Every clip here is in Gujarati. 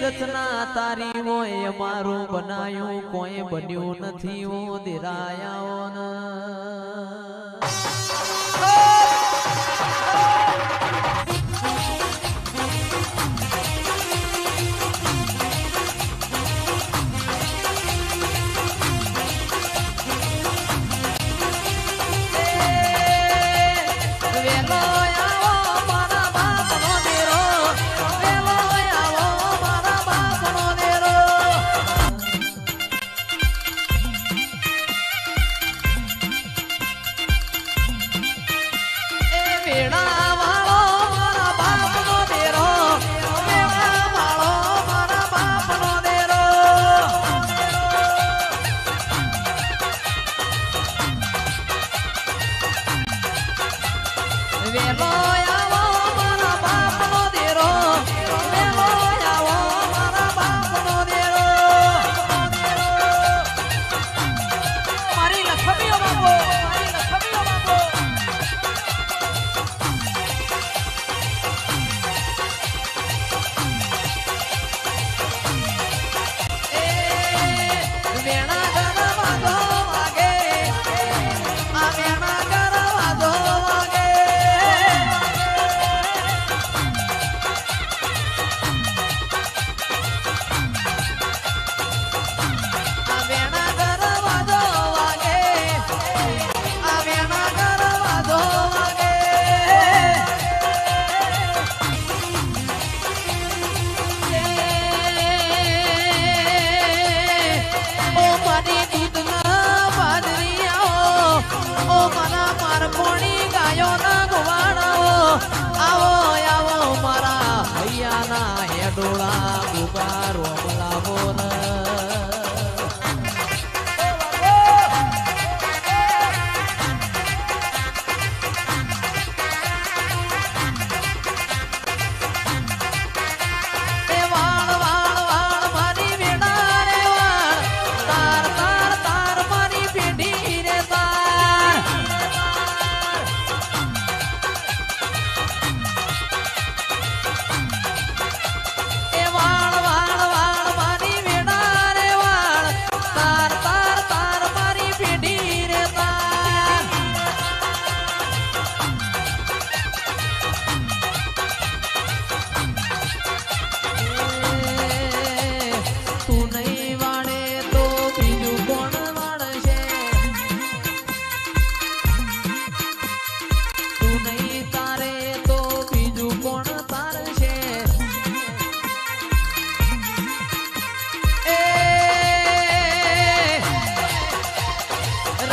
રચના તારી હોય મારું બનાયું કોઈ બન્યું નથી ઓ દિરાયા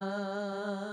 啊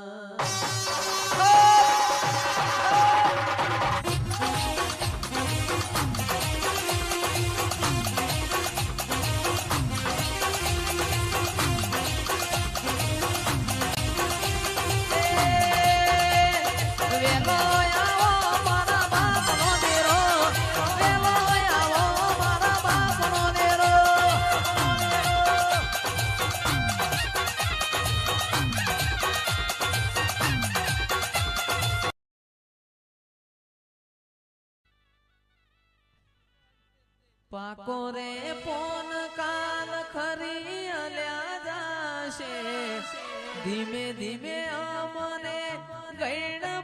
પાકો રે પોન કાલ ખરી અલ્યા જાશે. ધીમે ધીમે અમને ગૈણા